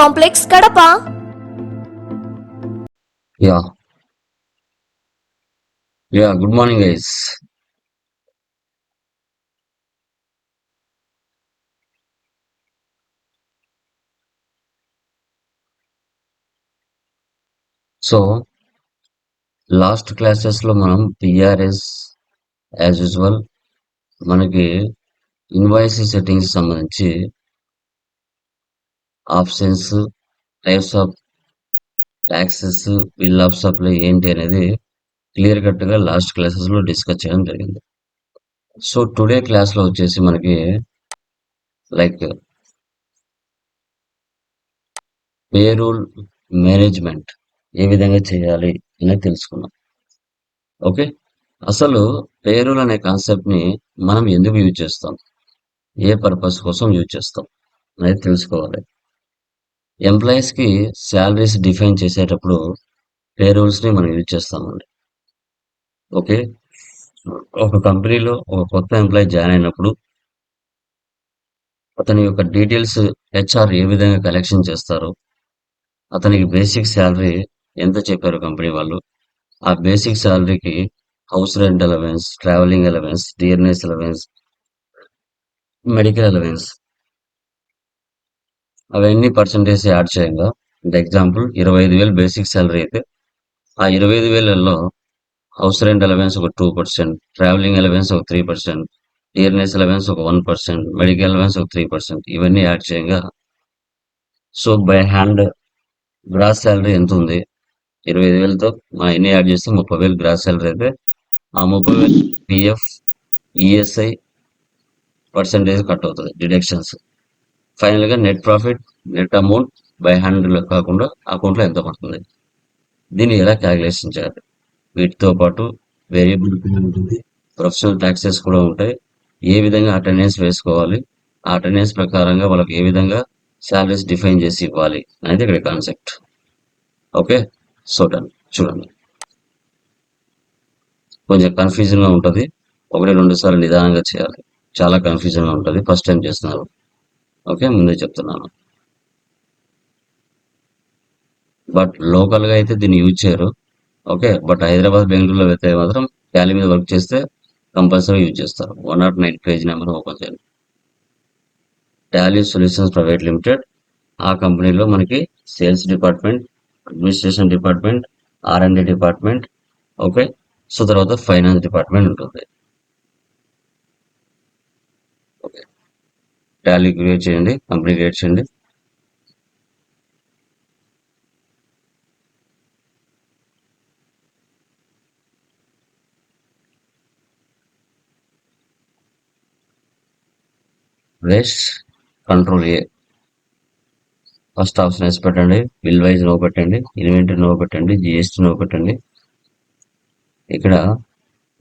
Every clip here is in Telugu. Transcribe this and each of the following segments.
complex Kadapa. Yeah. Yeah good morning guys. So last క్లాసెస్లో మనం పిఆర్ఎస్ యాజ్ యూజువల్ మనకి ఇన్వాయిస్ సెట్టింగ్స్ సంబంధించి options types of taxes bill of supply ఏంటి అనేది క్లియర్ కట్గా లాస్ట్ క్లాసెస్లో డిస్కస్ చేయడం జరిగింది. సో టుడే క్లాస్లో వచ్చేసి మనకి లైక్ పేరూల్ మేనేజ్మెంట్ ఏ విధంగా చేయాలి అనేది తెలుసుకున్నాం. ఓకే? అసలు పేరూల్ అనే కాన్సెప్ట్ని మనం ఎందుకు యూజ్ చేస్తాం? ఏ పర్పస్ కోసం యూజ్ చేస్తాం అనేది తెలుసుకోవాలి. ఎంప్లాయీస్కి శాలరీస్ డిఫైన్ చేసేటప్పుడు పేరూల్స్ని మనం యూజ్ చేస్తామండి. ఓకే ఒక కంపెనీలో ఒక కొత్త ఎంప్లాయీ జాయిన్ అయినప్పుడు అతని యొక్క డీటెయిల్స్ హెచ్ఆర్ ఏ విధంగా కలెక్షన్ చేస్తారు అతనికి బేసిక్ శాలరీ ఎంత చెప్పారు కంపెనీ వాళ్ళు? ఆ basic శాలరీకి house rent allowance travelling allowance dearness allowance medical allowance అవన్నీ పర్సంటేజ్ యాడ్ చేయంగా. అంటే ఎగ్జాంపుల్ ఇరవై ఐదు వేలు బేసిక్ శాలరీ అయితే ఆ ఇరవై ఐదు వేలలో హౌస్ రెంట్ అలవెన్స్ ఒక టూ పర్సెంట్ ట్రావెలింగ్ అలవెన్స్ ఒక త్రీ పర్సెంట్ ఇయర్నెస్ అలవెన్స్ ఒక వన్ పర్సెంట్ మెడికల్ అలవెన్స్ ఒక త్రీ పర్సెంట్ ఇవన్నీ యాడ్ చేయంగా. So by hand gross salary ఎంత ఉంది? ఇరవై ఐదు వేలతో మనం ఎన్ని యాడ్ చేస్తే ముప్పై వేలు గ్రాస్ శాలరీ అయితే. ఆ ముప్పై వేలు పిఎఫ్ ఈఎస్ఐ పర్సంటేజ్ కట్ అవుతుంది డిడక్షన్స్ ఫైనల్గా net profit net amount by హండ్రెడ్లో కాకుండా అకౌంట్లో ఎంత పడుతుంది? దీన్ని ఎలా క్యాలిక్యులేషన్ చేయాలి? వీటితో పాటు వేరియబుల్ ఉంటుంది ప్రొఫెషనల్ ట్యాక్సెస్ కూడా ఉంటాయి. ఏ విధంగా అటెండెన్స్ వేసుకోవాలి? ఆ అటెండెన్స్ ప్రకారంగా వాళ్ళకి ఏ విధంగా శాలరీస్ డిఫైన్ చేసి ఇవ్వాలి అనేది ఇక్కడ కాన్సెప్ట్. ఓకే? So done. చూడండి. కొంచెం కన్ఫ్యూజన్గా ఉంటుంది. ఒకటి రెండు సార్లు నిదానంగా చేయాలి. చాలా కన్ఫ్యూజన్గా ఉంటుంది. ఫస్ట్ టైం చేస్తున్నారు. ఓకే ముందే చెప్తున్నాను. బట్ లోకల్గా అయితే దీన్ని యూజ్ చేయరు. ఓకే బట్ హైదరాబాద్ బెంగళూరులో అయితే మాత్రం టాలీ మీద వర్క్ చేస్తే కంపల్సరీ యూజ్ చేస్తారు. One not nine page number open చేయండి టాలీ సొల్యూషన్స్ ప్రైవేట్ లిమిటెడ్. ఆ కంపెనీలో మనకి sales department administration department R and department okay. So తర్వాత ఫైనాన్స్ డిపార్ట్మెంట్ ఉంటుంది ఓకే టాలీ క్రియేట్ చేయండి కంపెనీ క్రియేట్ చేయండి. Plus control A first option వేసి పెట్టండి బిల్ వైజ్ నో పెట్టండి ఇన్వెంటరీ నో పెట్టండి జిఎస్టీ నో పెట్టండి. ఇక్కడ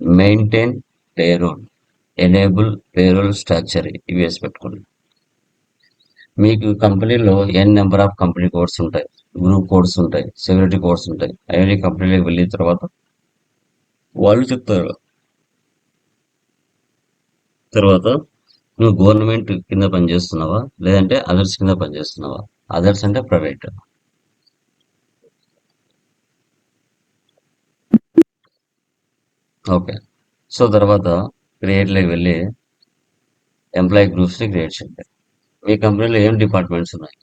maintain payroll enable payroll structure ఇవి వేసి పెట్టుకోండి. మీకు కంపెనీలో N number of company codes ఉంటాయి. గ్రూప్ కోడ్స్ ఉంటాయి. సెక్యూరిటీ కోడ్స్ ఉంటాయి. అవన్నీ కంపెనీలోకి వెళ్ళిన తర్వాత వాళ్ళు చెప్తారు. తర్వాత నువ్వు గవర్నమెంట్ కింద పనిచేస్తున్నావా? లేదంటే అదర్స్ కింద పనిచేస్తున్నావా? అదర్స్ అంటే ప్రైవేట్ ఓకే సో తర్వాత క్రియేట్లోకి వెళ్ళి ఎంప్లాయీ గ్రూప్స్ని క్రియేట్ చేయండి. మీ కంపెనీలో ఏం డిపార్ట్మెంట్స్ ఉన్నాయి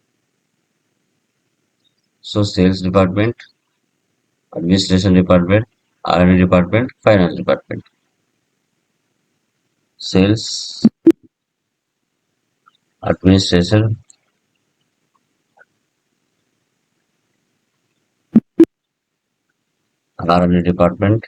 so sales department administration department R and D department finance department sales administration R and D department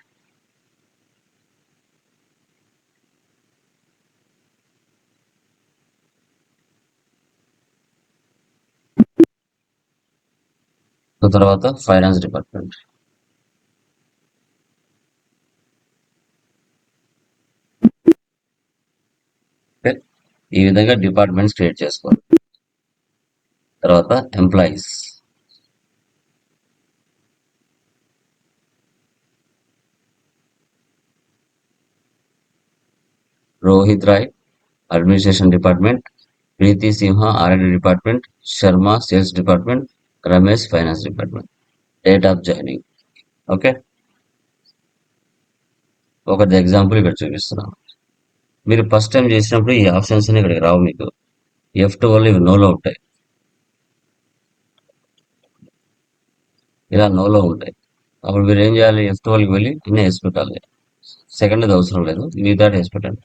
తర్వాత ఫైనాన్స్ డిపార్ట్మెంట్ ఈ విధంగా డిపార్ట్మెంట్స్ క్రియేట్ చేసుకోవాలి. తర్వాత employees Rohit Roy administration department Preethi Simha R and D department Sharma sales department Ramesh finance department. Date of joining okay ఒకటి ఎగ్జాంపుల్ ఇక్కడ చూపిస్తున్నాను మీరు ఫస్ట్ టైం చేసినప్పుడు ఈ ఆప్షన్స్ అన్ని ఇక్కడికి రావు మీకు. ఎఫ్ టూ వల్ల ఇవి నోలో ఉంటాయి. ఇలా నోలో ఉంటాయి. అప్పుడు మీరు ఏం చేయాలి? ఎఫ్ టూ వాళ్ళకి వెళ్ళి ఇన్ని వేసి పెట్టాలి. సెకండ్ అది అవసరం లేదు. మిగతా వేసి పెట్టండి.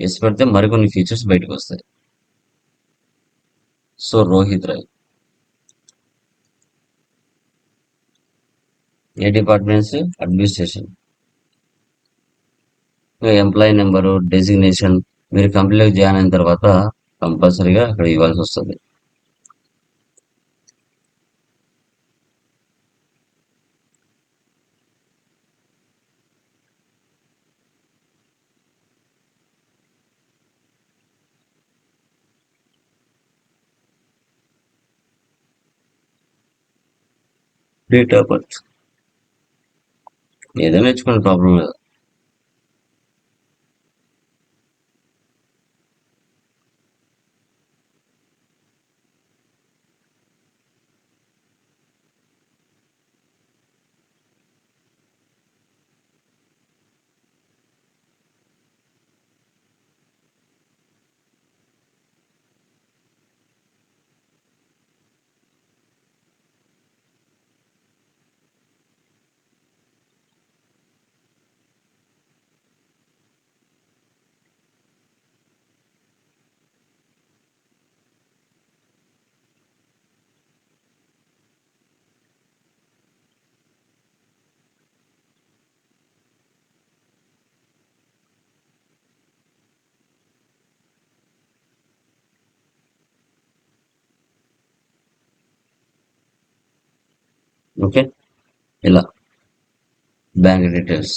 వేసి పెడితే మరికొన్ని ఫీచర్స్ బయటకు వస్తాయి. సో రోహిత్ రాయ్ ఏ departments? Administration. Employee number designation మీరు కంపెనీలోకి జాయిన్ అయిన తర్వాత కంపల్సరీగా అక్కడ ఇవ్వాల్సి వస్తుంది. డేట్ ఆఫ్ బర్త్ ఏదో నేర్చుకునే ప్రాబ్లం లేదు ఓకే? ఇలా. Bank details.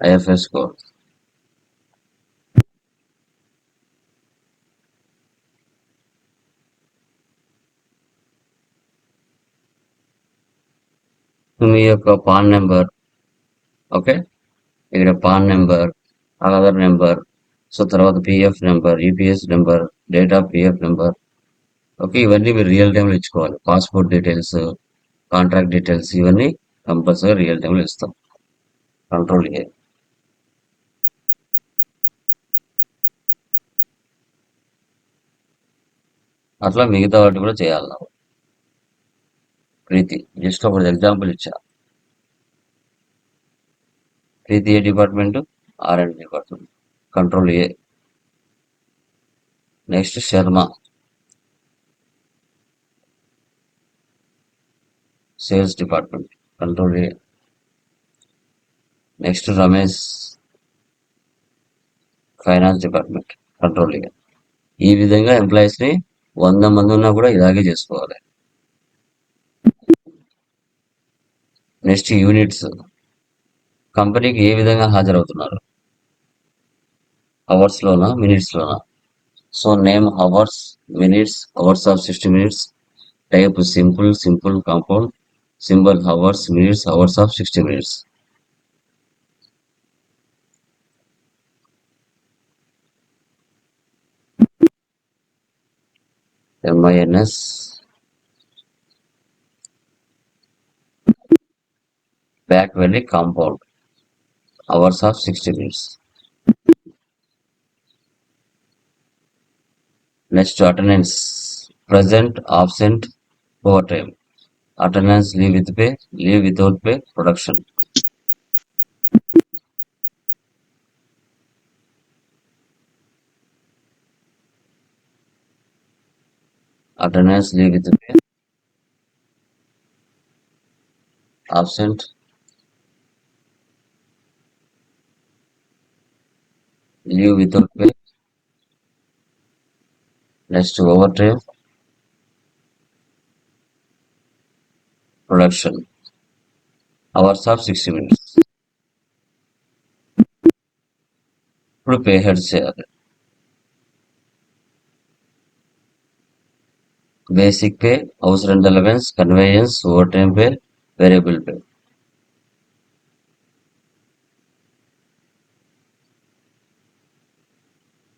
IFS code. మీ యొక్క పాన్ నెంబర్ ఓకే? ఇక్కడ PAN number Aadhaar number so తర్వాత PF number UPS number date of PF number okay ఇవన్నీ మీరు రియల్ టైంలో ఇచ్చుకోవాలి. పాస్పోర్ట్ డీటెయిల్స్ కాంట్రాక్ట్ డీటెయిల్స్ ఇవన్నీ కంపల్సరీ రియల్ టైంలో ఇస్తాం. కంట్రోల్ ఏ అట్లా మిగతా వాటి కూడా చేయాలి నాకు ప్రీతి జస్ట్ ఒక ఎగ్జాంపుల్ ఇచ్చా. ప్రీతి ఏ department? R and department. Control A next Sharma. Sales department control A next Ramesh finance department control A ఈ విధంగా ఎంప్లాయీస్ని వంద మంది ఉన్నా కూడా ఇలాగే చేసుకోవాలి. నెక్స్ట్ యూనిట్స్ కంపెనీకి ఏ విధంగా హాజరవుతున్నారు? అవర్స్ మినిట్స్లోనా మినిట్స్ లోనా so name hours minutes hours of sixty minutes type simple simple compound symbol hours minutes hours of sixty minutes MINS back వెళ్ళి compound hours of Next, attendance. Present, absent, overtime. Attendance, leave with pay, leave without pay, production. Attendance, leave with pay. Absent, leave without pay, next overtime production. Hours of 60 minutes. ఇప్పుడు పే హెడ్ చేయాలి basic pay house rent allowance conveyance over time pay variable pay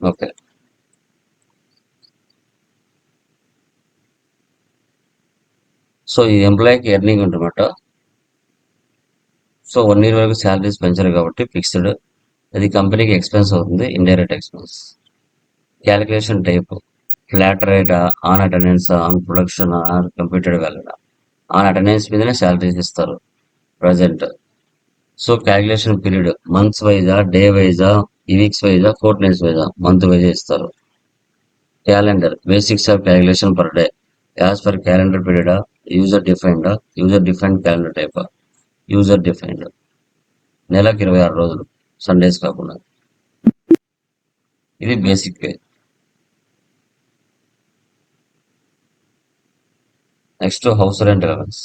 okay so ఈ ఎంప్లాయీకి ఎర్నింగ్ ఉంటుందన్నమాట. సో వన్ ఇయర్ వరకు శాలరీస్ పెంచారు కాబట్టి ఫిక్స్డ్ అది కంపెనీకి ఎక్స్పెన్స్ అవుతుంది indirect expense calculation type flat రేటా on attendance on production on computer valid on attendance మీదనే శాలరీస్ ఇస్తారు present so calculation period months వైజా day వైజా ఈ వీక్స్ వైజా ఫోర్ డేస్ వైజా మంత్ వైజా ఇస్తారు. Calendar basics of calculation per day as per calendar period user defined user defined calendar type user defined నెలకు ఇరవై ఆరు రోజులు. సండేస్ కాకుండా. ఇది basic pay next house rent allowance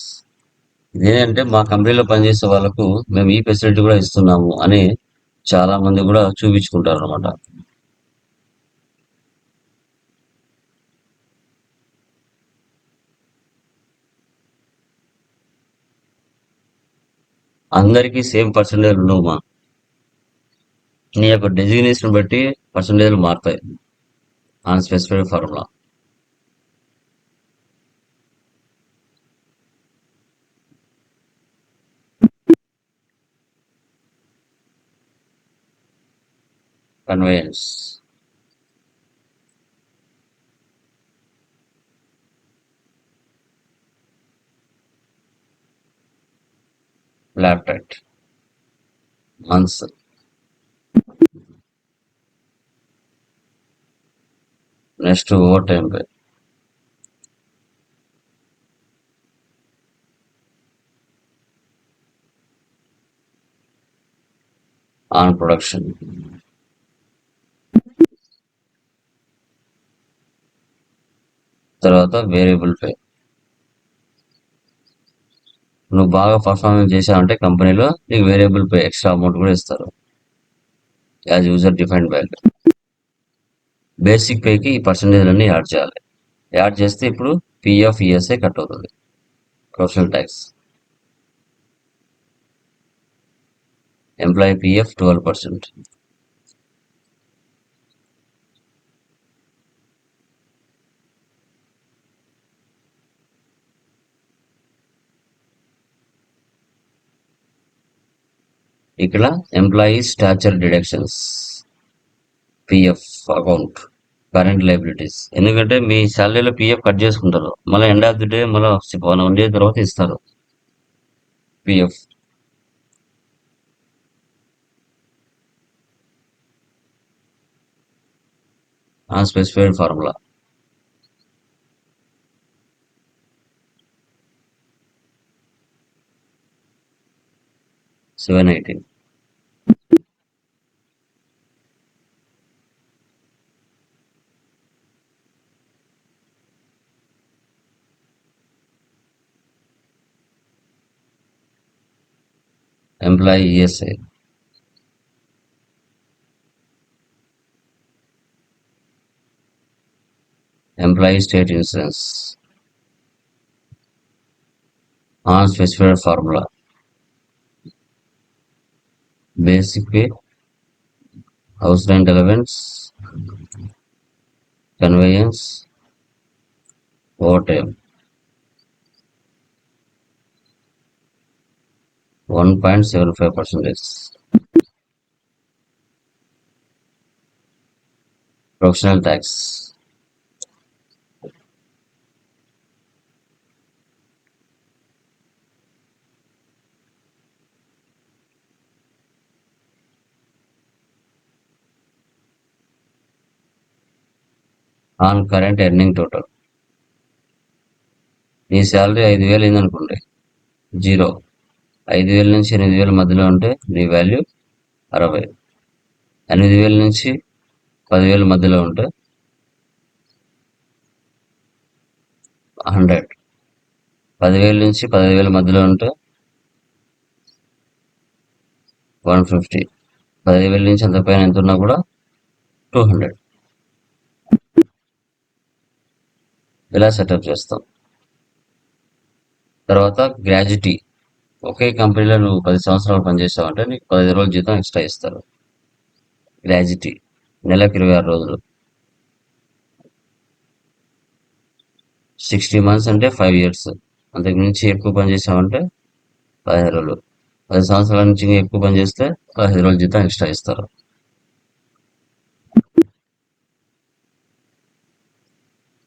ఇదేంటంటే మా కంపెనీలో పనిచేసే వాళ్ళకు మేము ఈ ఫెసిలిటీ కూడా ఇస్తున్నాము అని చాలా మంది కూడా చూపించుకుంటారు అనమాట అందరికీ సేమ్ పర్సంటేజ్ ఉండవుమా నీ యొక్క డెసిగ్నేషన్ బట్టి పర్సంటేజ్లు మారుతాయి. On specified formula conveyance. Rate months next over time pay. On production. తర్వాత వేరియబుల్ పే. నువ్వు బాగా పర్ఫార్మెన్స్ చేసావంటే కంపెనీలో నీకు వేరియబుల్ పే ఎక్స్ట్రా అమౌంట్ కూడా ఇస్తారు. As user defined value basic పేకి ఈ పర్సంటేజ్లన్నీ యాడ్ చేయాలి. యాడ్ చేస్తే ఇప్పుడు పిఎఫ్ ఈఎస్ఐ కట్ అవుతుంది. Professional tax employee PF twelve percent ఇక్కడ employees statutory deductions PF account current liabilities ఎందుకంటే మీ శాలరీలో పిఎఫ్ కట్ చేసుకుంటారు. మళ్ళీ ఎండ్ ఆఫ్ ది డే మళ్ళీ వన్ వన్ డే తర్వాత ఇస్తారు. పిఎఫ్ ఆ specified formula seven eighteen employee ESI employee state insurance. On specified formula. Basic pay house rent allowance conveyance over time one point seven five percentage professional tax on current earning total me salary ఐదు వేలు అయిందనుకోండి. జీరో ఐదు వేల నుంచి ఎనిమిది వేల మధ్యలో ఉంటే నీ వాల్యూ అరవై. ఎనిమిది వేల నుంచి పదివేల మధ్యలో ఉంటే హండ్రెడ్. పదివేల నుంచి పదివేల మధ్యలో ఉంటే వన్ ఫిఫ్టీ. పదివేల నుంచి అంత పైన ఎంత ఉన్నా కూడా టూ హండ్రెడ్. ఇలా సెటప్ చేస్తాం. తర్వాత గ్రాడ్యుటీ. ఒకే కంపెనీలో నువ్వు పది సంవత్సరాలు పనిచేసావంటే నీకు పదిహేను రోజులు జీతం ఎక్స్ట్రా ఇస్తారు. గ్రాడ్యుటీ. నెలకు ఇరవై ఆరు రోజులు. సిక్స్టీ మంత్స్ అంటే ఫైవ్ ఇయర్స్. అంతకుమించి ఎక్కువ పని చేసామంటే పదిహేను రోజులు. పది సంవత్సరాల నుంచి ఎక్కువ పని చేస్తే పదిహేను రోజులు జీతం ఎక్స్ట్రా ఇస్తారు.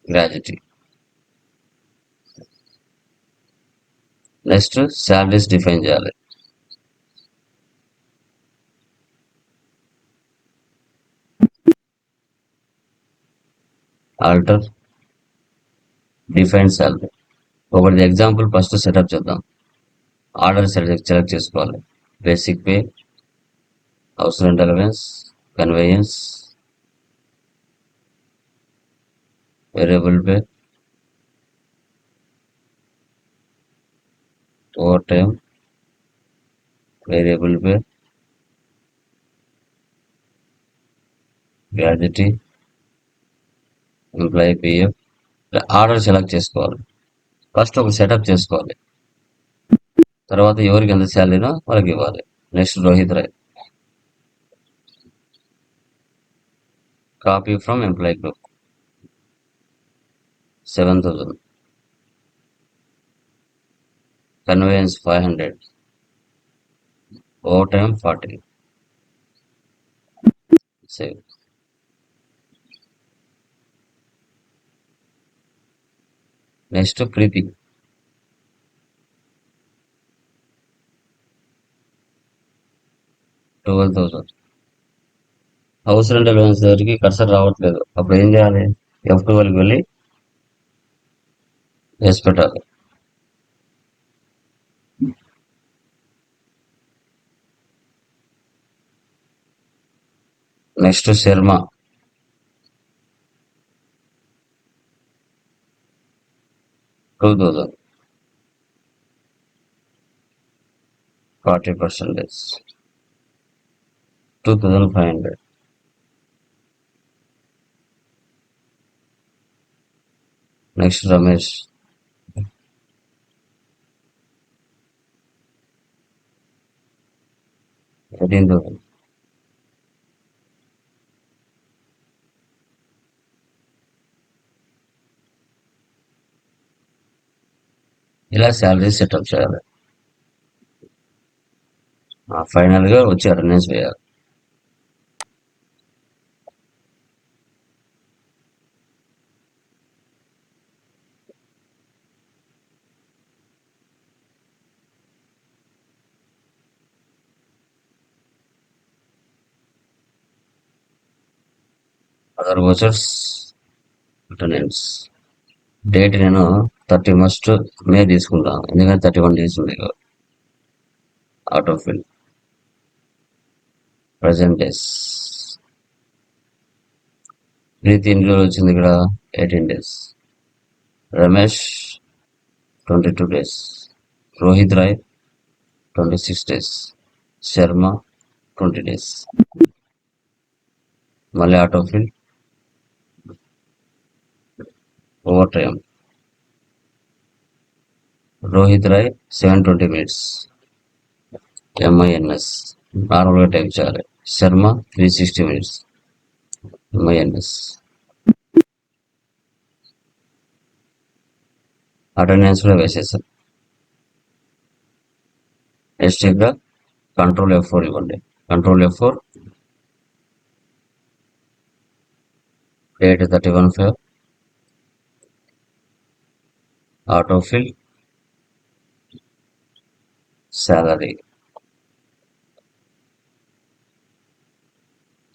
గ్రాడ్యుటీ. నెక్స్ట్ శాలరీస్ డిఫైన్ చేయాలి. Alter define salary. ఒకటి ఎగ్జాంపుల్ ఫస్ట్ సెటప్ చేద్దాం. ఆర్డర్ సెలెక్ట్ సెలెక్ట్ చేసుకోవాలి. Basic pay house rent allowance conveyance variable pay over time variable pay gratuity employee PF order select చేసుకోవాలి. ఫస్ట్ ఒక సెటప్ చేసుకోవాలి. తర్వాత ఎవరికి ఎంత శాలరీనో వాళ్ళకి ఇవ్వాలి. Next Rohit Roy. Copy from employee group seven thousand conveyance five hundred. Over time forty. Save next Preethi twelve thousand house rent allowance దగ్గరికి కర్సర్ రావట్లేదు. అప్పుడు ఏం చేయాలి? ఎఫ్ ట్వెల్వ్కి వెళ్ళి వేసి పెట్టాలి. Next Sharma two thousand forty percentage two thousand five hundred next Ramesh eighteen thousand ఇలా శాలరీ సెటప్ చేయాలి. ఫైనల్గా వచ్చి అటెండెన్స్ వేయాలి. అదర్ వచ్చర్స్ అటెండెన్స్ డేట్ నేను థర్టీ మస్ట్ మే తీసుకుంటాను ఎందుకంటే థర్టీ వన్ డేస్ ఉంది auto fill present days Preethi ఎన్ని రోజులు వచ్చింది ఇక్కడ eighteen days. Ramesh twenty two days. Rohit Roy twenty six days. Sharma twenty days. మళ్ళీ auto fill over time Rohit Roy seven twenty minutes. M I N S నార్మల్గా టైప్ చేయాలి. Sharma three sixty minutes. M I N S attendance కూడా వేసేసాం. నెక్స్ట్ ఇక్కడ కంట్రోల్ ఎఫ్ ఫోర్ ఇవ్వండి. Control F four. Date thirty one five. Autofill. Salary.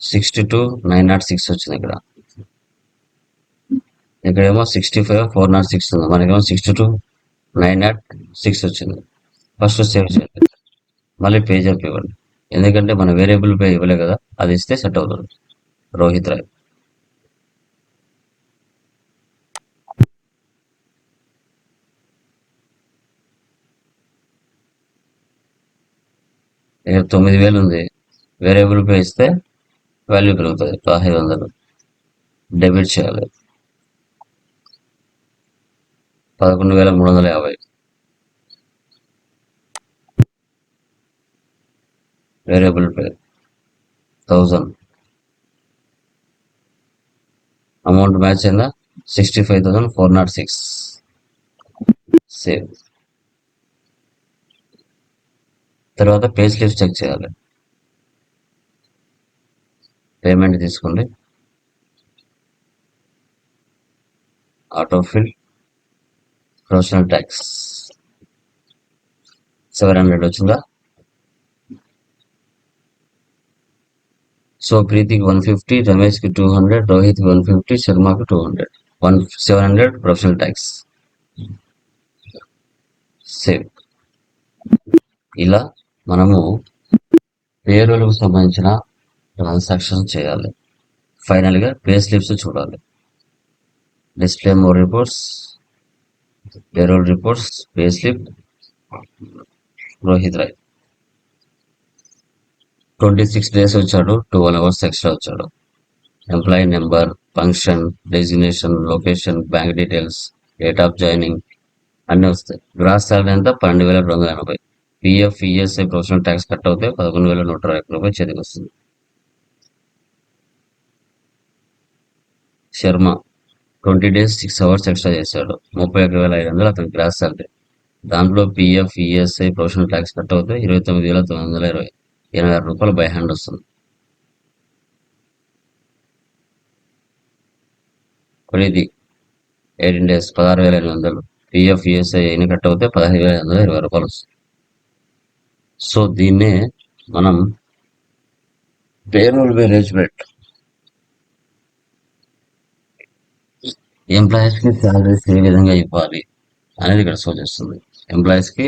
Sixty two nine not six వచ్చింది ఇక్కడ. ఇక్కడేమో sixty five four not six ఉంది. మనకేమో sixty two nine not six వచ్చింది. ఫస్ట్ సేవ్ చేయండి. మళ్ళీ పేజ్ అప్ ఇవ్వండి. ఎందుకంటే మన వేరియబుల్ పే ఇవ్వలే కదా అది ఇస్తే సెట్ అవుతుంది. రోహిత్ రాయ్. తొమ్మిది వేలు ఉంది. వేరియబుల్ పే ఇస్తే వాల్యూ పెరుగుతుంది. పదహైదు వందలు. డెబిట్ చేయాలి. పదకొండు వేల మూడు వందల యాభై. Variable pay. Thousand amount match అయిందా? Sixty five thousand four not six. Save. తర్వాత పే స్లిప్ చెక్ చేయాలి. పేమెంట్ తీసుకోండి. Autofill professional tax seven hundred వచ్చిందా? సో ప్రీతికి వన్ ఫిఫ్టీ రమేష్కి టూ హండ్రెడ్ రోహిత్కి one fifty శర్మకి two hundred one seven hundred professional tax save ఇలా మనము పేరులకు సంబంధించిన ట్రాన్సాక్షన్ చేయాలి. ఫైనల్గా పే స్లిప్స్ చూడాలి. Display more reports payroll reports pay slip Rohit Roy twenty six days వచ్చాడు ట్వెల్వ్ అవర్స్ ఎక్స్ట్రా వచ్చాడు. Employee number function designation location bank details date of joining అన్నీ వస్తాయి. గ్రాస్ సాలరీ అంతా పన్నెండు వేల రెండు వందల ఎనభై. PF ESI professional tax cut అవుతే పదకొండు వేల నూట ఇరవై రూపాయలు చేతికి వస్తుంది. Sharma twenty days six hours extra చేశాడు. ముప్పై ఒక వేల ఐదు వందలు అతని గ్రాస్ సాలరీ దాంట్లో PF ESI professional tax cut అవుతే ఇరవై తొమ్మిది వేల తొమ్మిది వందల ఇరవై ఎనభై ఆరు రూపాయలు బై హ్యాండ్ వస్తుంది. కొలిది ఎయిటీన్ డేస్ పదహారు వేల ఎనిమిది వందలు. పిఎఫ్ ఈఎస్ఐ ఎన్ని కట్ అవుతే పదహైదు వేల ఐదు వందల ఇరవై రూపాయలు వస్తుంది. సో దీన్నే మనం పేరోల్ మేనేజ్మెంట్. ఎంప్లాయీస్కి శాలరీస్ ఏ విధంగా ఇవ్వాలి అనేది ఇక్కడ షో చేస్తుంది. ఎంప్లాయీస్కి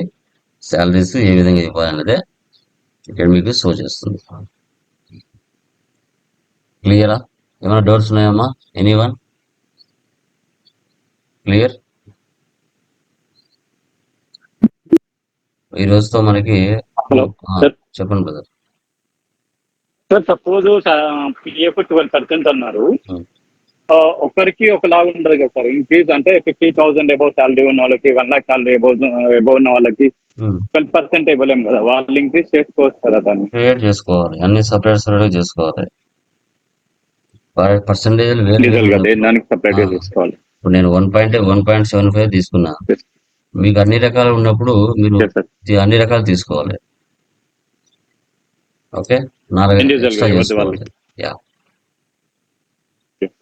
శాలరీస్ ఏ విధంగా ఇవ్వాలి అనేది ఇక్కడ మీకు షో చేస్తుంది. క్లియరా ఏమైనా డౌట్స్ ఉన్నాయమ్మా? ఎనీ వన్ క్లియర్ ఈ రోజుతో మనకి చెప్పండి brother. Sir suppose PF twelve percent అన్నారు. ఒక్కరికి ఒకలాగా ఉండదు కదా సార్ ఇంక్రీజ్ అంటే ఫిఫ్టీ థౌసండ్ అబౌవ్ శాలరీ ఉన్న వాళ్ళకి one lakh salary above above ఉన్న వాళ్ళకి ట్వెల్వ్ పర్సెంట్ ఇవ్వలేము కదా వాళ్ళు ఇంక్రీజ్ చేసుకోవచ్చు కదా దాన్ని? క్రియేట్ చేసుకోవాలి అన్ని సపరేట్ సపరేట్ చేసుకోవాలి. పర్సంటేజ్ వేరు దానికి సపరేట్. చేసుకోవాలి? ఇప్పుడు నేను one point one point seven five తీసుకున్నా. మీకు అన్ని రకాలు ఉన్నప్పుడు మీరు అన్ని రకాలు తీసుకోవాలి. ఓకే? నాలుగు. యా.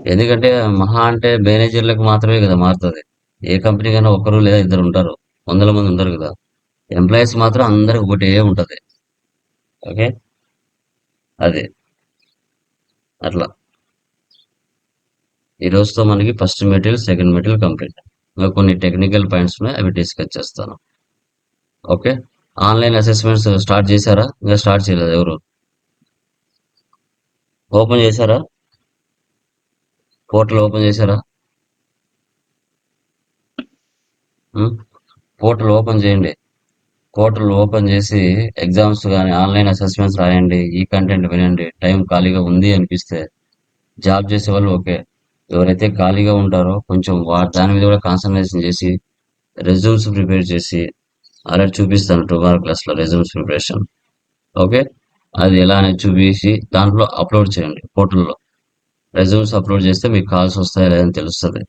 ఎందుకంటే మహా అంటే మేనేజర్లకు మాత్రమే కదా మారుతుంది. ఏ కంపెనీ కైనా ఒకరు లేదా ఇద్దరు ఉంటారు. వందల మంది ఉంటారు కదా. ఎంప్లాయీస్ మాత్రం అందరికి ఒకటే ఉంటది. ఓకే? అదే. అట్లా. ఈ రోజుతో మనకి first material second material complete. ఇంకా కొన్ని టెక్నికల్ పాయింట్స్ ఉన్నాయి అవి డిస్కస్ చేస్తాను. ఓకే ఆన్లైన్ అసెస్మెంట్స్ స్టార్ట్ చేశారా? ఇంకా స్టార్ట్ చేయలేదు ఎవరు? ఓపెన్ చేశారా? పోర్టల్ ఓపెన్ చేశారా? Hmm? పోర్టల్ ఓపెన్ చేయండి. పోర్టల్ ఓపెన్ చేసి ఎగ్జామ్స్ కానీ ఆన్లైన్ అసెస్మెంట్స్ రాయండి ఈ కంటెంట్ వినండి. టైం ఖాళీగా ఉంది అనిపిస్తే జాబ్ చేసే వాళ్ళు ఓకే ఎవరైతే ఖాళీగా ఉంటారో కొంచెం వా దాని మీద కూడా కాన్సన్ట్రేషన్ చేసి రెజ్యూమ్స్ ప్రిపేర్ చేసి అలా చూపిస్తాను టుమారో క్లాస్లో రెజ్యూమ్స్ ప్రిపరేషన్ ఓకే అది ఎలా అనేది చూపించి దాంట్లో అప్లోడ్ చేయండి పోర్టల్లో రెజ్యూమ్స్ అప్లోడ్ చేస్తే మీకు కాల్స్ వస్తాయా లేదని తెలుస్తుంది.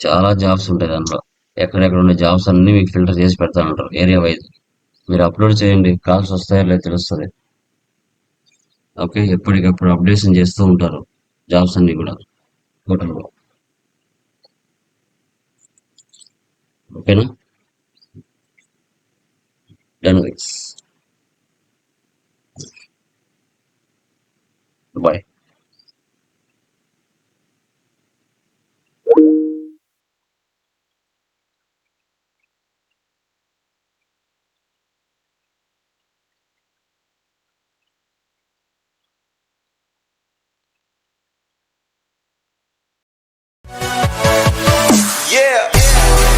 చాలా జాబ్స్ ఉంటాయి దాంట్లో. ఎక్కడెక్కడ ఉన్న జాబ్స్ అన్ని మీకు ఫిల్టర్ చేసి పెడతానంటారు ఏరియా వైజ్ మీరు అప్లోడ్ చేయండి కాల్స్ వస్తాయా లేదో తెలుస్తుంది. ఓకే ఎప్పటికప్పుడు అప్డేషన్ చేస్తూ ఉంటారు జాబ్స్ అన్ని కూడా. orang okay, no? dan guys bye yeah.